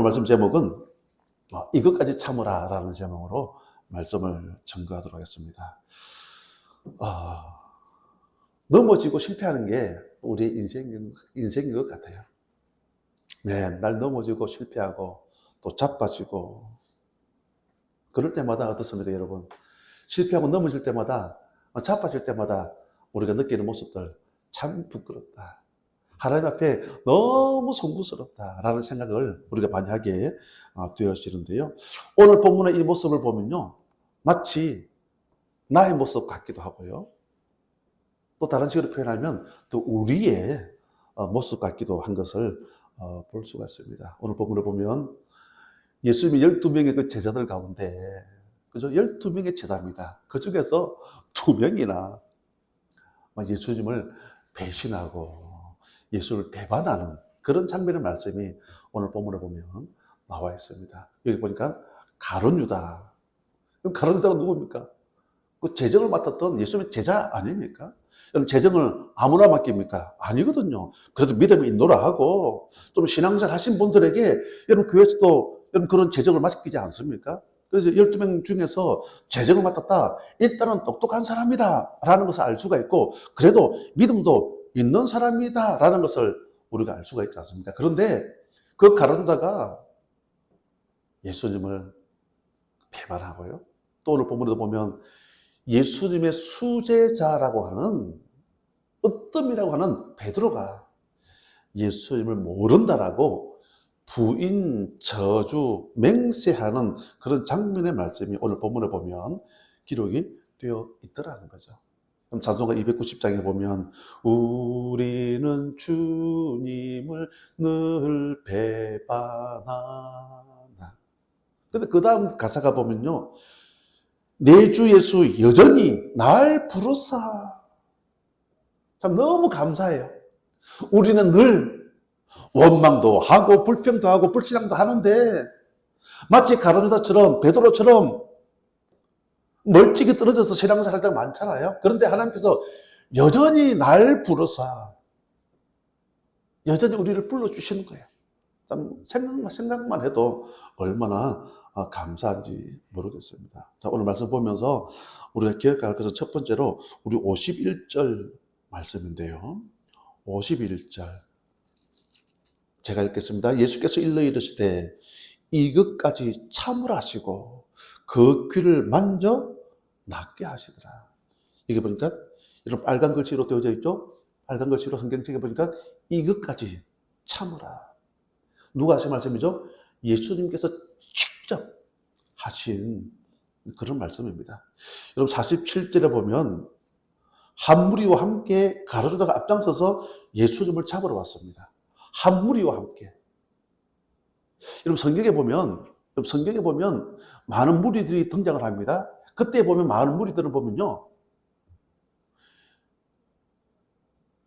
오늘 말씀 제목은 어, 이것까지 참으라 라는 제목으로 말씀을 전거하도록 하겠습니다. 아, 넘어지고 실패하는 게 우리의 인생, 인생인 것 같아요. 맨날 넘어지고 실패하고 또 자빠지고 그럴 때마다 어떻습니까, 여러분? 실패하고 넘어질 때마다 어, 자빠질 때마다 우리가 느끼는 모습들 참 부끄럽다. 하나님 앞에 너무 송구스럽다라는 생각을 우리가 많이 하게 어, 되어지는데요. 오늘 본문의 이 모습을 보면요. 마치 나의 모습 같기도 하고요. 또 다른 식으로 표현하면 또 우리의 어, 모습 같기도 한 것을 어, 볼 수가 있습니다. 오늘 본문을 보면 예수님이 12명의 그 제자들 가운데 그죠? 12명의 제자입니다. 그 중에서 두 명이나 예수님을 배신하고 예수를 배반하는 그런 장면의 말씀이 오늘 본문에 보면 나와 있습니다. 여기 보니까 가론 유다. 그럼 가론 유다가 누굽니까? 그 재정을 맡았던 예수님의 제자 아닙니까? 여러분 재정을 아무나 맡깁니까? 아니거든요. 그래도 믿음이 있노라 하고 좀 신앙생활 하신 분들에게 여러분 교회에서도 여러분 그런 재정을 맡기지 않습니까? 그래서 12명 중에서 재정을 맡았다. 일단은 똑똑한 사람이다. 라는 것을 알 수가 있고, 그래도 믿음도 있는 사람이다. 라는 것을 우리가 알 수가 있지 않습니까? 그런데 그 가론다가 예수님을 배반하고요. 또 오늘 본문에도 보면 예수님의 수제자라고 하는 으뜸이라고 하는 베드로가 예수님을 모른다라고 부인 저주 맹세하는 그런 장면의 말씀이 오늘 본문에 보면 기록이 되어 있더라는 거죠. 그럼 찬송가 290장에 보면 우리는 주님을 늘 배반하나. 근데 그 다음 가사가 보면요. 내주 예수 여전히 날 부르사. 참 너무 감사해요. 우리는 늘 원망도 하고 불평도 하고 불신앙도 하는데 마치 가론유다처럼 베드로처럼 멀찍이 떨어져서 신앙생활 할 때가 많잖아요. 그런데 하나님께서 여전히 날 부르사 여전히 우리를 불러주시는 거예요. 생각만, 생각만 해도 얼마나 아, 감사한지 모르겠습니다. 자, 오늘 말씀 보면서 우리가 기억할 것은 첫 번째로 우리 51절 말씀인데요. 51절. 제가 읽겠습니다. 예수께서 일러 이르시되 이것까지 참으라시고 그 귀를 만져 낫게 하시더라. 이게 보니까 이런 빨간 글씨로 되어져 있죠? 빨간 글씨로 성경책에 보니까 이것까지 참으라. 누가 하신 말씀이죠? 예수님께서 직접 하신 그런 말씀입니다. 여러분 47절에 보면 한 무리와 함께 가로주다가 앞장서서 예수님을 잡으러 왔습니다. 한 무리와 함께. 여러분 성경에 보면 여러분 성경에 보면 많은 무리들이 등장을 합니다. 그때 보면 많은 무리들을 보면요.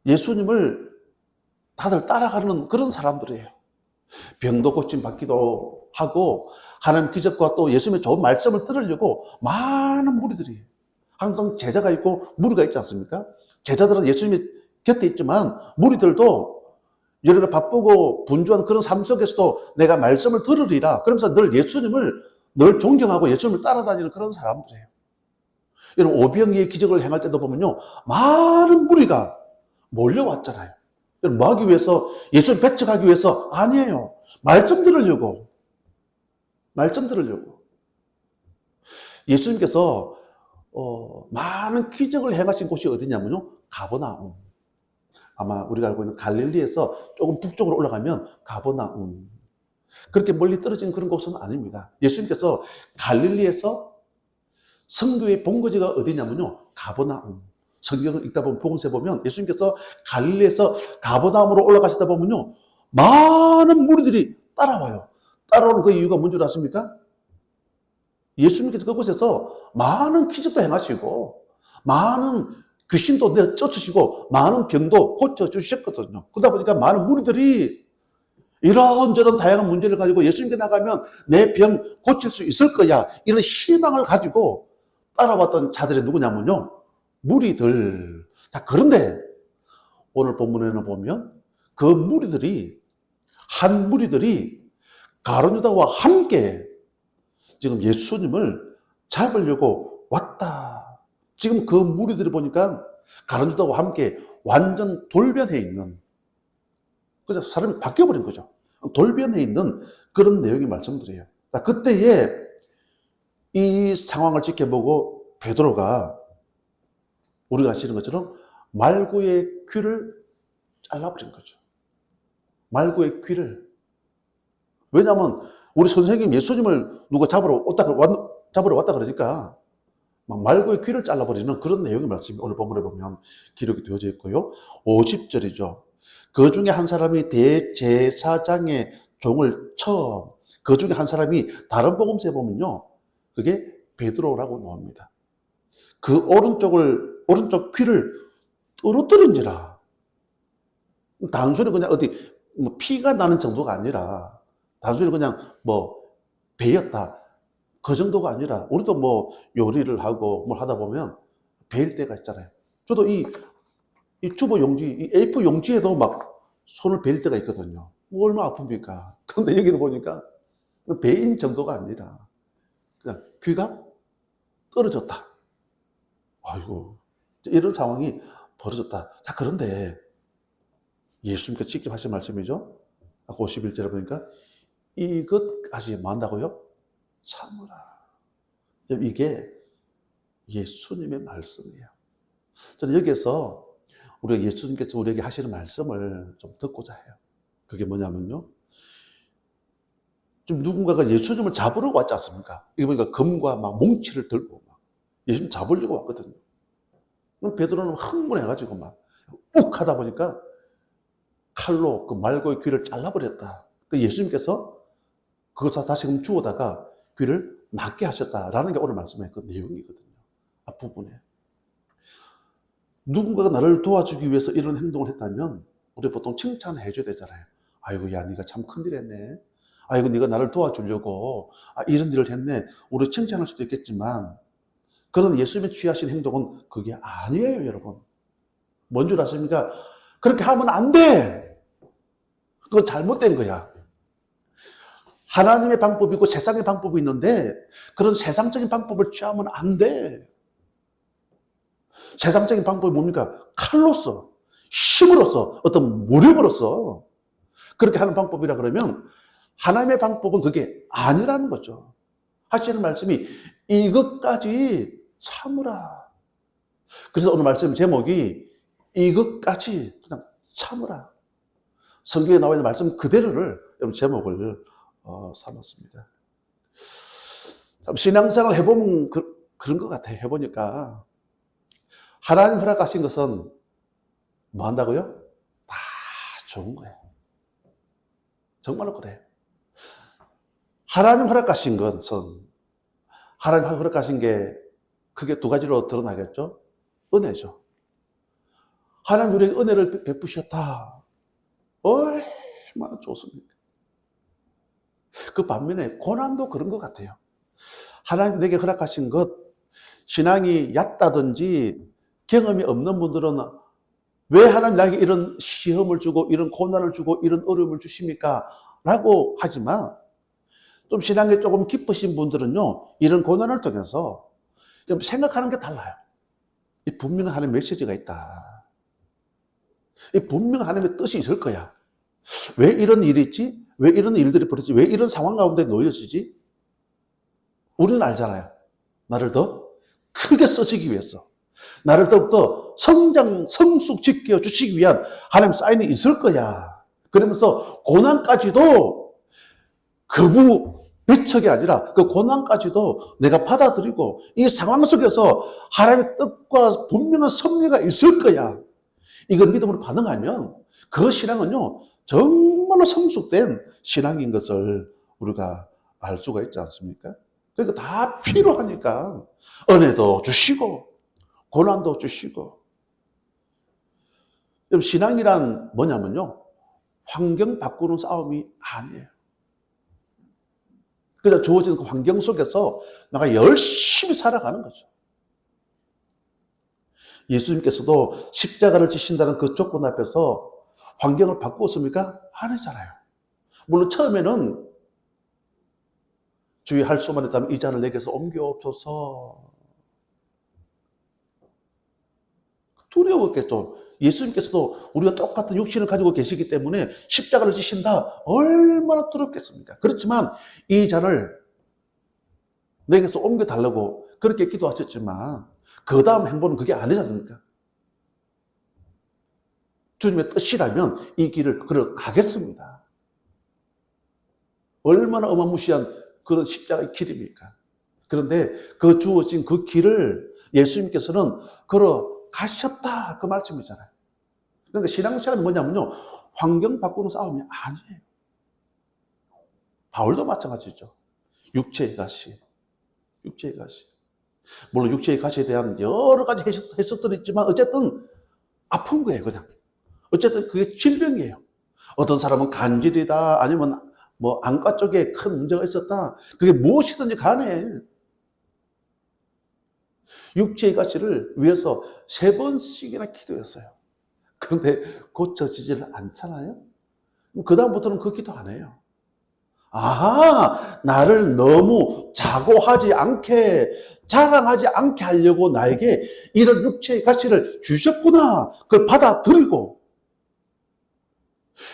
예수님을 다들 따라가는 그런 사람들이에요. 병도 고침 받기도 하고 하나님 기적과 또 예수님의 좋은 말씀을 들으려고 많은 무리들이 항상 제자가 있고 무리가 있지 않습니까? 제자들은 예수님이 곁에 있지만 무리들도 여러분 바쁘고 분주한 그런 삶 속에서도 내가 말씀을 들으리라. 그러면서 늘 예수님을 늘 존경하고 예수님을 따라다니는 그런 사람들이에요. 여러분 오병이의 기적을 행할 때도 보면요. 많은 무리가 몰려왔잖아요. 여러분 뭐 하기 위해서 예수님 배척하기 위해서 아니에요. 말씀 들으려고. 말씀 들으려고. 예수님께서 어, 많은 기적을 행하신 곳이 어디냐면요. 가버나움. 아마 우리가 알고 있는 갈릴리에서 조금 북쪽으로 올라가면 가버나움. 그렇게 멀리 떨어진 그런 곳은 아닙니다. 예수님께서 갈릴리에서 성교의 본거지가 어디냐면요. 가버나움. 성경을 읽다 보면 복음서 보면 예수님께서 갈릴리에서 가버나움으로 올라가시다 보면요. 많은 무리들이 따라와요. 따라오는 그 이유가 뭔 줄 아십니까? 예수님께서 그곳에서 많은 기적도 행하시고 많은 귀신도 내 쫓으시고 많은 병도 고쳐주셨거든요. 그러다 보니까 많은 무리들이 이런저런 다양한 문제를 가지고 예수님께 나가면 내 병 고칠 수 있을 거야. 이런 희망을 가지고 따라왔던 자들이 누구냐면요. 무리들. 자, 그런데 오늘 본문에는 보면 그 무리들이, 한 무리들이 가론 유다와 함께 지금 예수님을 잡으려고. 지금 그 무리들이 보니까 가론 유다와 함께 완전 돌변해 있는 그죠? 사람이 바뀌어버린 거죠. 돌변해 있는 그런 내용의 말씀들이에요. 자, 그때에 이 상황을 지켜보고 베드로가 우리가 아시는 것처럼 말구의 귀를 잘라버린 거죠. 말구의 귀를. 왜냐하면 우리 선생님 예수님을 누가 잡으러 왔다, 왔- 잡으러 왔다 그러니까 막 말구의 귀를 잘라버리는 그런 내용의 말씀이 오늘 본문에 보면 기록이 되어져 있고요. 50절이죠. 그 중에 한 사람이 대제사장의 종을 쳐. 그 중에 한 사람이 다른 복음서에 보면요. 그게 베드로라고 나옵니다. 그 오른쪽을, 오른쪽 귀를 떨어뜨린지라. 단순히 그냥 어디 뭐 피가 나는 정도가 아니라 단순히 그냥 뭐 베였다. 그 정도가 아니라 우리도 뭐 요리를 하고 뭘 하다 보면 베일 때가 있잖아요. 저도 이, 이 주보 용지, 이 A4 용지에도 막 손을 베일 때가 있거든요. 뭐 얼마나 아픕니까? 그런데 여기를 보니까 베인 정도가 아니라 그냥 귀가 떨어졌다. 아이고, 이런 상황이 벌어졌다. 자, 그런데 예수님께서 직접 하신 말씀이죠. 아까 51절에 보니까 이것까지 뭐 한다고요? 참으라. 이게 예수님의 말씀이에요. 저는 여기에서 우리가 예수님께서 우리에게 하시는 말씀을 좀 듣고자 해요. 그게 뭐냐면요. 좀 누군가가 예수님을 잡으러 왔지 않습니까? 이게 보니까 금과 막 몽치를 들고 막 예수님 잡으려고 왔거든요. 베드로는 흥분해가지고 막 욱 하다 보니까 칼로 그 말고의 귀를 잘라버렸다. 그 예수님께서 그것을 다시금 주워다가 귀를 낫게 하셨다라는 게 오늘 말씀의 그 내용이거든요. 앞부분에. 누군가가 나를 도와주기 위해서 이런 행동을 했다면 우리 보통 칭찬해 줘야 되잖아요. 아이고 야 네가 참 큰일 했네. 아이고 네가 나를 도와주려고 아, 이런 일을 했네. 우리 칭찬할 수도 있겠지만 그런 예수님이 취하신 행동은 그게 아니에요, 여러분. 뭔 줄 아십니까? 그렇게 하면 안 돼. 그건 잘못된 거야. 하나님의 방법이 있고 세상의 방법이 있는데 그런 세상적인 방법을 취하면 안 돼. 세상적인 방법이 뭡니까? 칼로서, 힘으로써, 어떤 무력으로서 그렇게 하는 방법이라 그러면 하나님의 방법은 그게 아니라는 거죠. 하시는 말씀이 이것까지 참으라. 그래서 오늘 말씀 제목이 이것까지 그냥 참으라. 성경에 나와 있는 말씀 그대로를 제목을 어, 삼았습니다. 참 신앙생활 해보면 그, 그런 것 같아요. 해보니까 하나님 허락하신 것은 뭐 한다고요? 다 좋은 거예요. 정말로 그래요. 하나님 허락하신 것은 하나님 허락하신 게 크게 두 가지로 드러나겠죠? 은혜죠. 하나님 우리에게 은혜를 베푸셨다. 얼마나 좋습니까? 그 반면에 고난도 그런 것 같아요. 하나님 내게 허락하신 것, 신앙이 얕다든지 경험이 없는 분들은 왜 하나님 나에게 이런 시험을 주고 이런 고난을 주고 이런 어려움을 주십니까? 라고 하지만 좀 신앙이 조금 깊으신 분들은요, 이런 고난을 통해서 좀 생각하는 게 달라요. 이 분명한 하나님의 메시지가 있다. 이 분명한 하나님의 뜻이 있을 거야. 왜 이런 일이 있지? 왜 이런 일들이 벌어지지? 왜 이런 상황 가운데 놓여지지? 우리는 알잖아요. 나를 더 크게 쓰시기 위해서. 나를 더욱더 성장, 성숙시켜 주시기 위한 하나님 사인이 있을 거야. 그러면서 고난까지도 거부, 배척이 아니라 그 고난까지도 내가 받아들이고 이 상황 속에서 하나님의 뜻과 분명한 섭리가 있을 거야. 이걸 믿음으로 반응하면 그 신앙은요, 정말로 성숙된 신앙인 것을 우리가 알 수가 있지 않습니까? 그러니까 다 필요하니까 은혜도 주시고 고난도 주시고. 신앙이란 뭐냐면요 환경 바꾸는 싸움이 아니에요. 그냥 주어진 그 환경 속에서 내가 열심히 살아가는 거죠 예수님께서도 십자가를 지신다는 그 조건 앞에서 환경을 바꾸었습니까? 아니잖아요 물론 처음에는 주의 할 수만 있다면 이 잔을 내게서 옮겨옵소서. 두려웠겠죠. 예수님께서도 우리가 똑같은 육신을 가지고 계시기 때문에 십자가를 지신다. 얼마나 두렵겠습니까? 그렇지만 이 잔을 내게서 옮겨달라고 그렇게 기도하셨지만 그 다음 행보는 그게 아니지 않습니까? 주님의 뜻이라면 이 길을 걸어 가겠습니다. 얼마나 어마무시한 그런 십자가의 길입니까? 그런데 그 주어진 그 길을 예수님께서는 걸어 가셨다. 그 말씀이잖아요. 그러니까 신앙생활은 뭐냐면요. 환경 바꾸는 싸움이 아니에요. 바울도 마찬가지죠. 육체의 가시. 육체의 가시. 물론 육체의 가시에 대한 여러 가지 해석, 해석들이 있지만 어쨌든 아픈 거예요, 그냥. 어쨌든 그게 질병이에요. 어떤 사람은 간질이다, 아니면 뭐 안과 쪽에 큰 문제가 있었다. 그게 무엇이든지 간에 육체의 가시를 위해서 세 번씩이나 기도했어요. 그런데 고쳐지지를 않잖아요. 그 다음부터는 그 기도 안 해요. 아하, 나를 너무 자고하지 않게, 자랑하지 않게 하려고 나에게 이런 육체의 가시를 주셨구나. 그걸 받아들이고,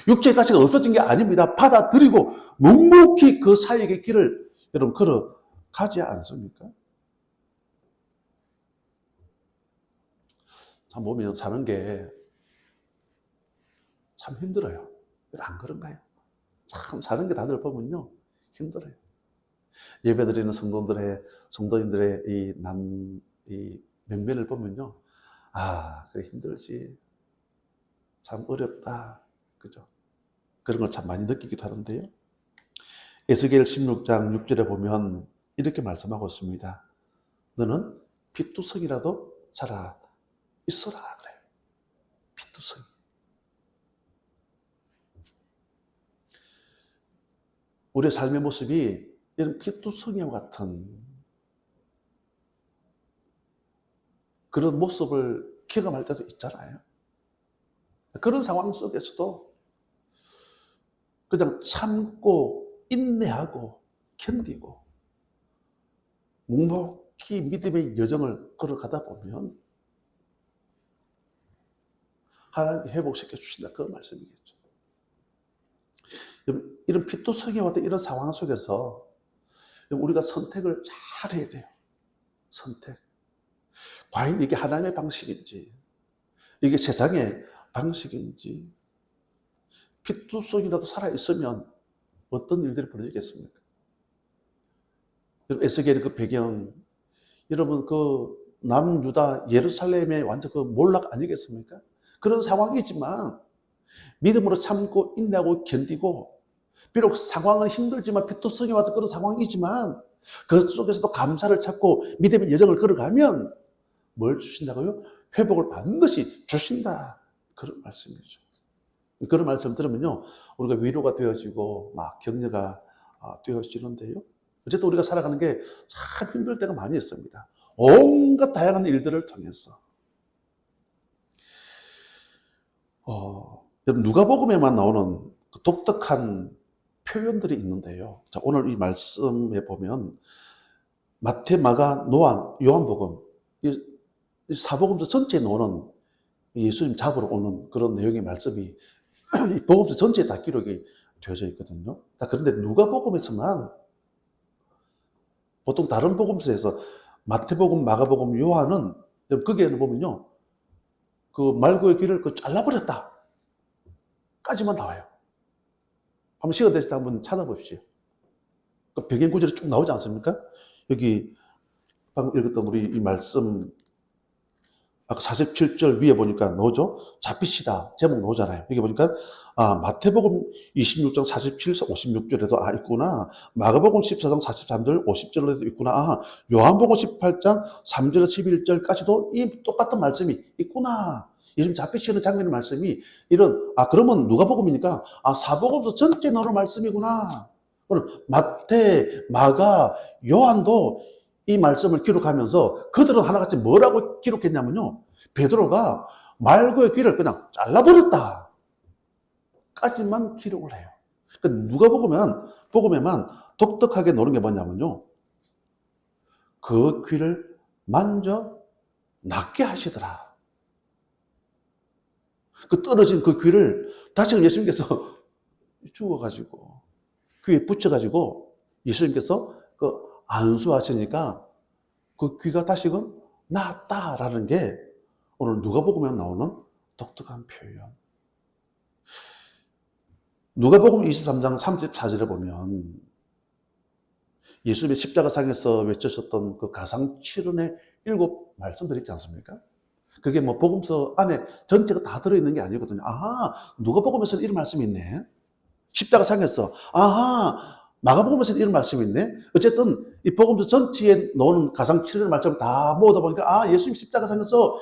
육체의 가시가 없어진 게 아닙니다. 받아들이고, 묵묵히 그 사역의 길을 여러분 걸어가지 않습니까? 참 보면 사는 게 참 힘들어요. 안 그런가요? 참 사는 게 다들 보면요 힘들어요. 예배 드리는 성도들의 성도님들의 이 남 이 면면을 보면요 아 그래 힘들지 참 어렵다 그죠? 그런 걸 참 많이 느끼기도 하는데요. 에스겔 16장 6절에 보면 이렇게 말씀하고 있습니다. 너는 피투성이라도 살아 있어라 그래요. 피투성. 우리의 삶의 모습이 이런 피투성이와 같은 그런 모습을 경험할 때도 있잖아요. 그런 상황 속에서도 그냥 참고 인내하고 견디고 묵묵히 믿음의 여정을 걸어가다 보면 하나님 회복시켜 주신다. 그 말씀이겠죠. 이런 피투성이 왔던 이런 상황 속에서 우리가 선택을 잘 해야 돼요. 선택. 과연 이게 하나님의 방식인지, 이게 세상의 방식인지, 피투성이라도 살아있으면 어떤 일들이 벌어지겠습니까? 에스겔의 그 배경, 여러분 그 남유다 예루살렘의 완전 그 몰락 아니겠습니까? 그런 상황이지만 믿음으로 참고 인내하고 견디고 비록 상황은 힘들지만 피투성이 왔던 그런 상황이지만 그 속에서도 감사를 찾고 믿음의 여정을 걸어가면 뭘 주신다고요? 회복을 반드시 주신다. 그런 말씀이죠. 그런 말씀 들으면요. 우리가 위로가 되어지고 막 격려가 아, 되어지는데요. 어쨌든 우리가 살아가는 게 참 힘들 때가 많이 있습니다. 온갖 다양한 일들을 통해서. 어, 누가복음에만 나오는 그 독특한 표현들이 있는데요. 자, 오늘 이 말씀에 보면 마태, 마가, 노안, 요한복음 이, 이 사복음서 전체에 나오는 예수님 잡으러 오는 그런 내용의 말씀이 이 복음서 전체에 다 기록이 되어져 있거든요. 자, 그런데 누가 복음에서만 보통 다른 복음서에서 마태복음, 마가복음, 요한은 거기에는 보면요. 그 말고의 길을 그 잘라버렸다. 까지만 나와요. 한번 시간 되실 때 한번 찾아보십시오. 그 배경 구절이 쭉 나오지 않습니까? 여기 방금 읽었던 우리 이 말씀 아까 47절 위에 보니까 나오죠? 잡히시다. 제목 나오잖아요. 여기 보니까, 아, 마태복음 26장 47절, 56절에도, 아, 있구나. 마가복음 14장 43절, 50절에도 있구나. 아, 요한복음 18장 3절에서 11절까지도 이 똑같은 말씀이 있구나. 요즘 잡히시는 장면의 말씀이 이런, 아, 그러면 누가 복음이니까, 아, 사복음서 전체 나오는 말씀이구나. 그럼 마태, 마가, 요한도 이 말씀을 기록하면서 그들은 하나같이 뭐라고 기록했냐면요. 베드로가 말고의 귀를 그냥 잘라버렸다. 까지만 기록을 해요. 그 누가 복음은 복음에만 독특하게 노는 게 뭐냐면요. 그 귀를 만져 낫게 하시더라. 그 떨어진 그 귀를 다시 예수님께서 주워가지고 귀에 붙여가지고 예수님께서 그 안수하시니까 그 귀가 다시금 낫다라는 게 오늘 누가 복음에 나오는 독특한 표현. 누가복음 23장 34절에 보면 예수님의 십자가상에서 외쳐셨던 그 가상 칠언의 일곱 말씀들이 있지 않습니까? 그게 뭐 복음서 안에 전체가 다 들어있는 게 아니거든요. 아하, 누가 복음에서는 이런 말씀이 있네. 십자가 상에서 아하, 마가복음에서는 이런 말씀이 있네. 어쨌든 이 복음서 전체에 나오는 가상 칠언의 말씀 다 모으다 보니까 아, 예수님 십자가 상에서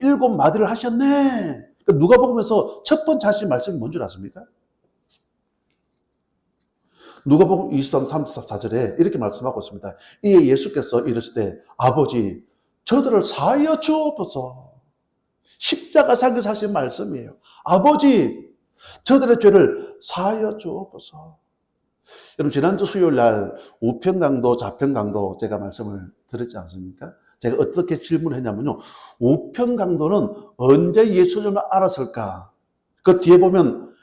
일곱 마디를 하셨네. 그 누가 복음에서 첫 번째 하신 말씀이 뭔 줄 아십니까? 누가 복음 23, 34절에 이렇게 말씀하고 있습니다. 이에 예수께서 이르시되 아버지 저들을 사하여 주옵소서. 십자가상에서 하신 말씀이에요. 아버지 저들의 죄를 사하여 주옵소서. 여러분 지난주 수요일 날 우편강도 좌편강도 제가 말씀을 드렸지 않습니까? 제가 어떻게 질문했냐면요. 우편강도는 언제 예수님을 알았을까? 그 뒤에 보면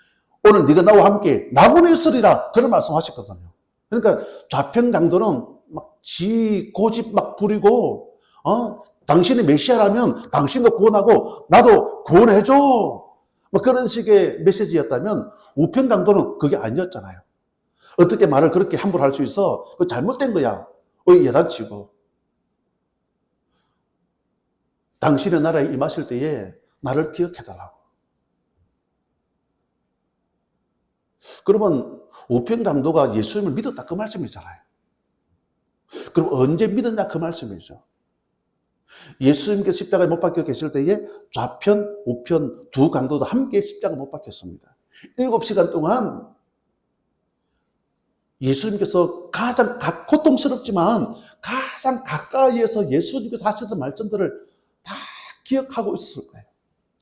오늘 네가 나와 함께 나군에 있으리라 그런 말씀하셨거든요. 그러니까 좌편 강도는 막 지 고집 막 부리고 어 당신이 메시아라면 당신도 구원하고 나도 구원해줘. 뭐 그런 식의 메시지였다면 우편 강도는 그게 아니었잖아요. 어떻게 말을 그렇게 함부로 할 수 있어? 그 잘못된 거야. 어, 예단치고. 당신의 나라에 임하실 때에 나를 기억해달라고. 그러면 우편 강도가 예수님을 믿었다 그 말씀이잖아요. 그럼 언제 믿었냐 그 말씀이죠. 예수님께서 십자가에 못 박혀 계실 때에 좌편, 우편 두 강도도 함께 십자가 못 박혔습니다. 일곱 시간 동안 예수님께서 가장 가- 고통스럽지만 가장 가까이에서 예수님께서 하셨던 말씀들을 다 기억하고 있었을 거예요.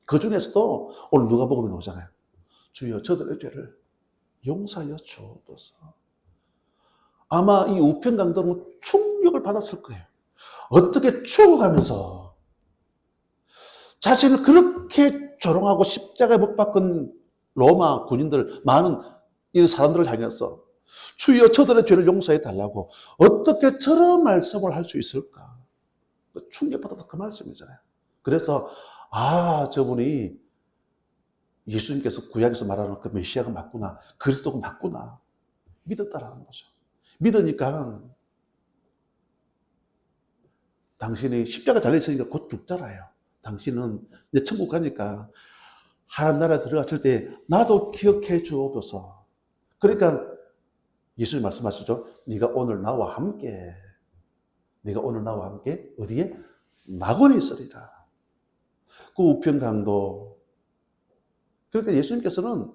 그 중에서도 오늘 누가 복음에 나오잖아요. 주여 저들의 죄를 용서하여 주옵소서. 아마 이 우편 강도는 충격을 받았을 거예요. 어떻게 죽어가면서 자신을 그렇게 조롱하고 십자가에 못 박은 로마 군인들, 많은 이 사람들을 향해서 주여 저들의 죄를 용서해 달라고 어떻게 저런 말씀을 할 수 있을까? 충격받았다 그 말씀이잖아요. 그래서 아 저분이 예수님께서 구약에서 말하는 그 메시아가 맞구나. 그리스도가 맞구나. 믿었다라는 거죠. 믿으니까 당신이 십자가 달려있으니까 곧 죽잖아요. 당신은 이제 천국 가니까 하나님 나라 들어갔을 때 나도 기억해 주옵소서. 그러니까 예수님 말씀하시죠. 네가 오늘 나와 함께 네가 오늘 나와 함께 어디에? 낙원에 있으리라. 그 우편강도 그러니까 예수님께서는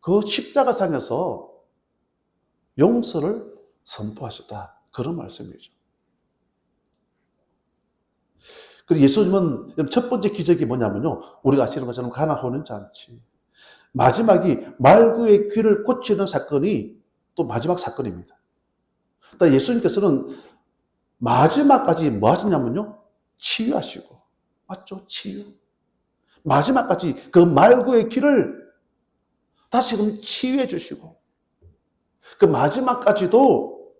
그 십자가상에서 용서를 선포하셨다. 그런 말씀이죠. 그리고 예수님은 첫 번째 기적이 뭐냐면요. 우리가 아시는 것처럼 가나 호는 잔치. 마지막이 말구의 귀를 고치는 사건이 또 마지막 사건입니다. 또 예수님께서는 마지막까지 뭐 하셨냐면요. 치유하시고. 맞죠? 치유. 마지막까지 그 말구의 길을 다시금 치유해 주시고 그 마지막까지도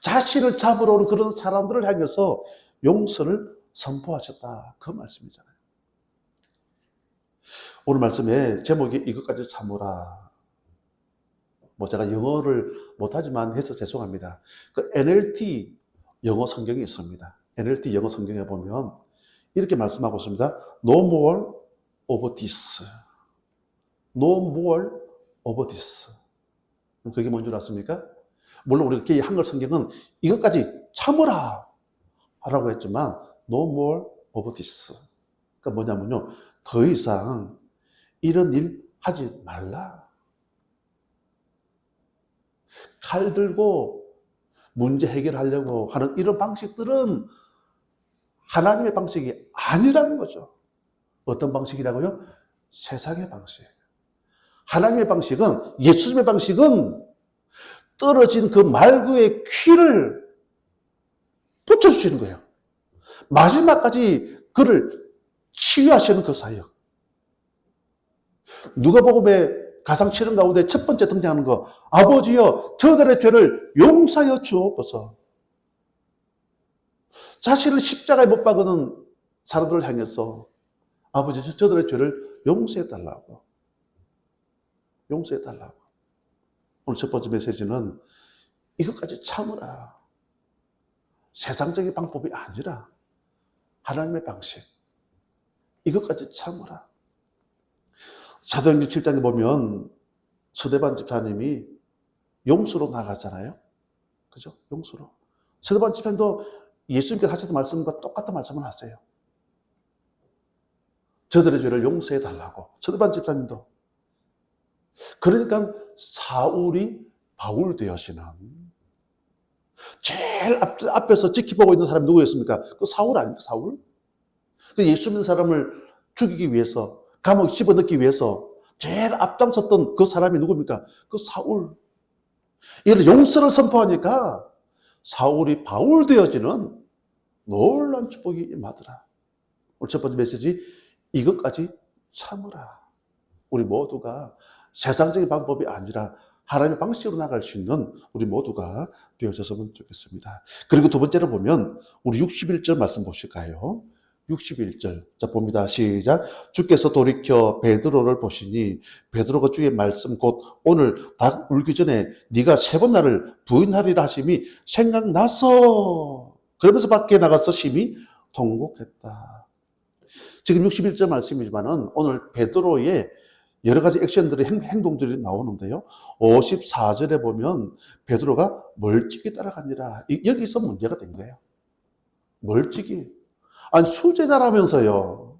자신을 잡으러 오는 그런 사람들을 향해서 용서를 선포하셨다. 그 말씀이잖아요. 오늘 말씀에 제목이 이것까지 참으라. 뭐 제가 영어를 못하지만 해서 죄송합니다. 그 NLT 영어 성경이 있습니다. NLT 영어 성경에 보면 이렇게 말씀하고 있습니다. No more of this. No more of this. 그게 뭔 줄 아십니까? 물론 우리 이 한글 성경은 이것까지 참으라 라고 했지만 no more of this. 그러니까 뭐냐면요. 더 이상 이런 일 하지 말라. 칼 들고 문제 해결하려고 하는 이런 방식들은 하나님의 방식이 아니라는 거죠. 어떤 방식이라고요? 세상의 방식. 하나님의 방식은, 예수님의 방식은 떨어진 그 말구의 귀를 붙여주시는 거예요. 마지막까지 그를 치유하시는 그 사역. 누가복음의 가상치는 가운데 첫 번째 등장하는 거, 아버지여, 저들의 죄를 용서하여 주옵소서. 자신을 십자가에 못 박는 사람들을 향해서 아버지, 저들의 죄를 용서해 달라고. 용서해 달라고. 오늘 첫 번째 메시지는 이것까지 참으라. 세상적인 방법이 아니라 하나님의 방식. 이것까지 참으라. 사도행전 7장에 보면 서대반 집사님이 용수로 나가잖아요. 그죠? 용수로. 서대반 집사님도 예수님께서 하셨던 말씀과 똑같은 말씀을 하세요. 저들의 죄를 용서해 달라고. 서대반 집사님도. 그러니까 사울이 바울 되어시는 제일 앞, 앞에서 지켜보고 있는 사람이 누구였습니까? 그 사울 아닙니까? 사울? 그 예수 믿는 사람을 죽이기 위해서, 감옥에 집어넣기 위해서 제일 앞장섰던 그 사람이 누굽니까? 그 사울. 이를 용서를 선포하니까 사울이 바울 되어지는 놀란 축복이 임하더라. 오늘 첫 번째 메시지, 이것까지 참으라. 우리 모두가 세상적인 방법이 아니라 하나님의 방식으로 나갈 수 있는 우리 모두가 되어졌으면 좋겠습니다. 그리고 두 번째로 보면 우리 61절 말씀 보실까요? 61절. 자, 봅니다. 시작. 주께서 돌이켜 베드로를 보시니 베드로가 주의 말씀 곧 오늘 닭 울기 전에 네가 세 번 나를 부인하리라 하심이 생각나서 그러면서 밖에 나가서 심히 통곡했다. 지금 61절 말씀이지만은 오늘 베드로의 여러 가지 액션들이 행, 동들이 나오는데요. 54절에 보면 베드로가 멀찍이 따라가니라. 이- 여기서 문제가 된 거예요. 멀찍이. 아니 수제자라면서요.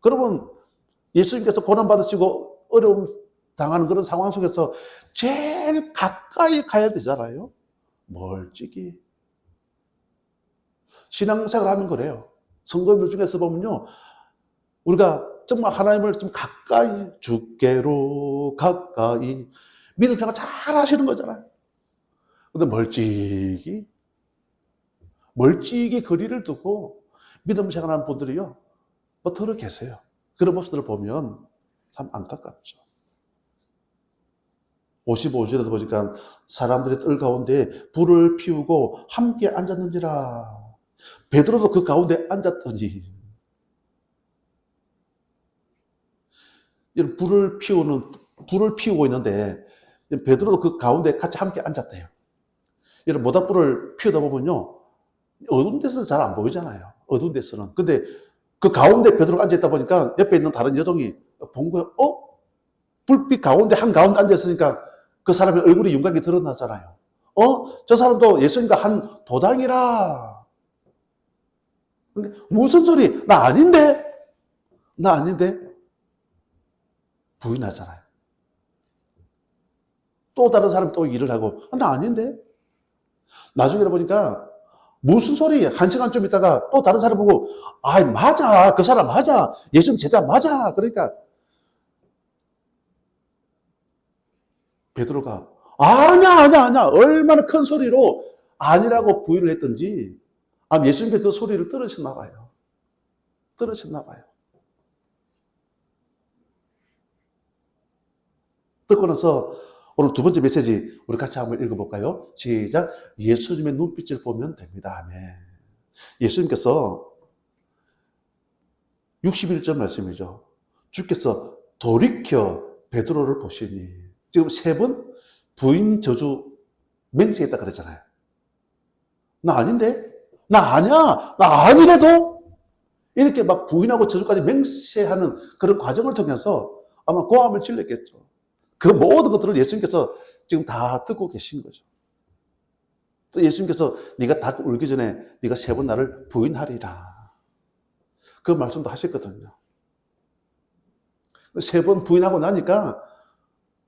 그러면 예수님께서 고난 받으시고 어려움 당하는 그런 상황 속에서 제일 가까이 가야 되잖아요. 멀찍이. 신앙생활 하면 그래요. 성도들 중에서 보면요. 우리가 정말 하나님을 좀 가까이, 주께로 가까이, 믿음 생활 잘 하시는 거잖아요. 근데 멀찍이, 멀찍이 거리를 두고 믿음 생활하는 분들이요, 뭐 들어 계세요. 그런 모습들을 보면 참 안타깝죠. 55절에도 보니까 사람들의 뜰 가운데 불을 피우고 함께 앉았는지라. 베드로도 그 가운데 앉았더니 이런 불을 피우는 불을 피우고 있는데 베드로도 그 가운데 같이 함께 앉았대요. 이런 모닥불을 피우다 보면요 어두운 데서는 잘 안 보이잖아요. 어두운 데서는. 근데 그 가운데 베드로가 앉아 있다 보니까 옆에 있는 다른 여종이 본 거예요. 어? 불빛 가운데 한 가운데 앉아 있으니까 그 사람의 얼굴이 윤곽이 드러나잖아요. 어? 저 사람도 예수님과 한 도당이라. 무슨 소리? 나 아닌데? 나 아닌데? 부인하잖아요. 또 다른 사람 또 일을 하고, 아, 나 아닌데? 나중에 보니까 무슨 소리? 한 시간쯤 있다가 또 다른 사람 보고, 아, 맞아. 그 사람 맞아. 예수님 제자 맞아. 그러니까 베드로가 아니야, 아니야, 아니야. 얼마나 큰 소리로 아니라고 부인을 했던지, 아, 예수님께 그 소리를 들으셨나 봐요. 들으셨나 봐요. 나서 오늘 두 번째 메시지 우리 같이 한번 읽어볼까요? 시작. 예수님의 눈빛을 보면 됩니다. 아멘. 예수님께서 61절 말씀이죠. 주께서 돌이켜 베드로를 보시니 지금 세 번 부인 저주 맹세했다 그랬잖아요. 나 아닌데? 나 아니야. 나 아니래도 이렇게 막 부인하고 저주까지 맹세하는 그런 과정을 통해서 아마 고함을 질렀겠죠. 그 모든 것들을 예수님께서 지금 다 듣고 계신 거죠. 또 예수님께서 네가 다 울기 전에 네가 세 번 나를 부인하리라. 그 말씀도 하셨거든요. 세 번 부인하고 나니까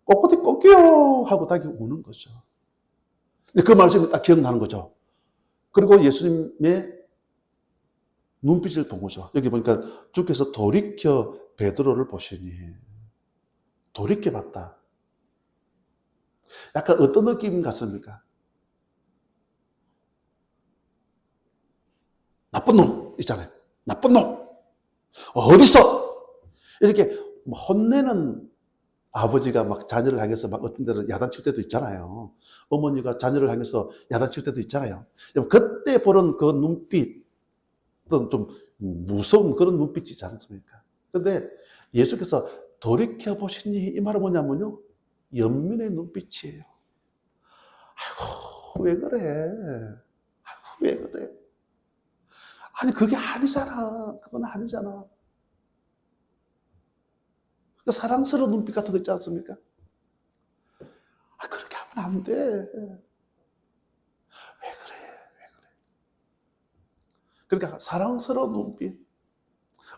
꼿꼿이 꺾여 하고 딱 우는 거죠. 그 말씀이 딱 기억나는 거죠. 그리고 예수님의 눈빛을 본 거죠. 여기 보니까 주께서 돌이켜 베드로를 보시니 돌이켜 봤다. 약간 어떤 느낌 같습니까? 나쁜 놈 있잖아요. 나쁜 놈 어딨어? 이렇게 뭐 혼내는 아버지가 막 자녀를 향해서 막 어떤 데는 야단칠 때도 있잖아요. 어머니가 자녀를 향해서 야단칠 때도 있잖아요. 그때 보는 그 눈빛, 좀 무서운 그런 눈빛이지 않습니까? 근데 예수께서 돌이켜보시니 이 말은 뭐냐면요. 연민의 눈빛이에요. 아이고, 왜 그래? 아이고, 왜 그래? 아니, 그게 아니잖아. 그건 아니잖아. 그 사랑스러운 눈빛 같은 거 있지 않습니까? 아, 그렇게 하면 안 돼. 왜 그래? 왜 그래? 그러니까 사랑스러운 눈빛,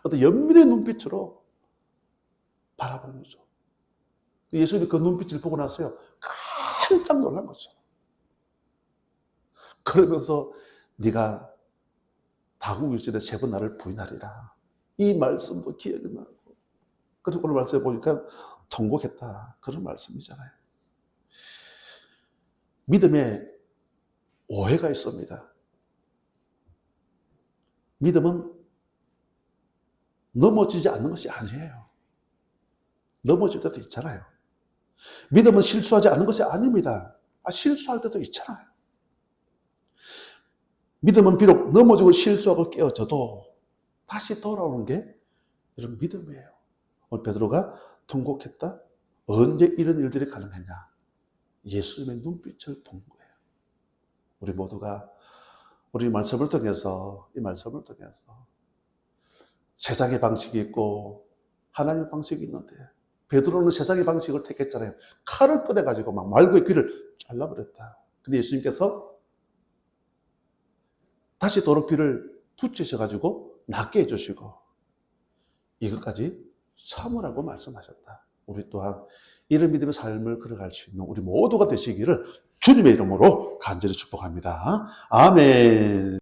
어떤 연민의 눈빛으로 바라보는 거죠. 예수님이 그 눈빛을 보고 나서요, 깜짝 놀란 거죠. 그러면서 네가 다국일 전에 세 번 나를 부인하리라. 이 말씀도 기억이 나고. 그리고 오늘 말씀에 보니까 통곡했다. 그런 말씀이잖아요. 믿음에 오해가 있습니다. 믿음은 넘어지지 않는 것이 아니에요. 넘어질 때도 있잖아요. 믿음은 실수하지 않는 것이 아닙니다. 아, 실수할 때도 있잖아요. 믿음은 비록 넘어지고 실수하고 깨어져도 다시 돌아오는 게 이런 믿음이에요. 오늘 베드로가 통곡했다. 언제 이런 일들이 가능했냐? 예수님의 눈빛을 본 거예요. 우리 모두가 우리 말씀을 통해서 이 말씀을 통해서 세상의 방식이 있고 하나님의 방식이 있는데 베드로는 세상의 방식을 택했잖아요. 칼을 꺼내 가지고 막 말고의 귀를 잘라버렸다. 근데 예수님께서 다시 도로 귀를 붙이셔 가지고 낫게 해주시고 이것까지 참으라고 말씀하셨다. 우리 또한 이런 믿음의 삶을 걸어갈 수 있는 우리 모두가 되시기를 주님의 이름으로 간절히 축복합니다. 아멘.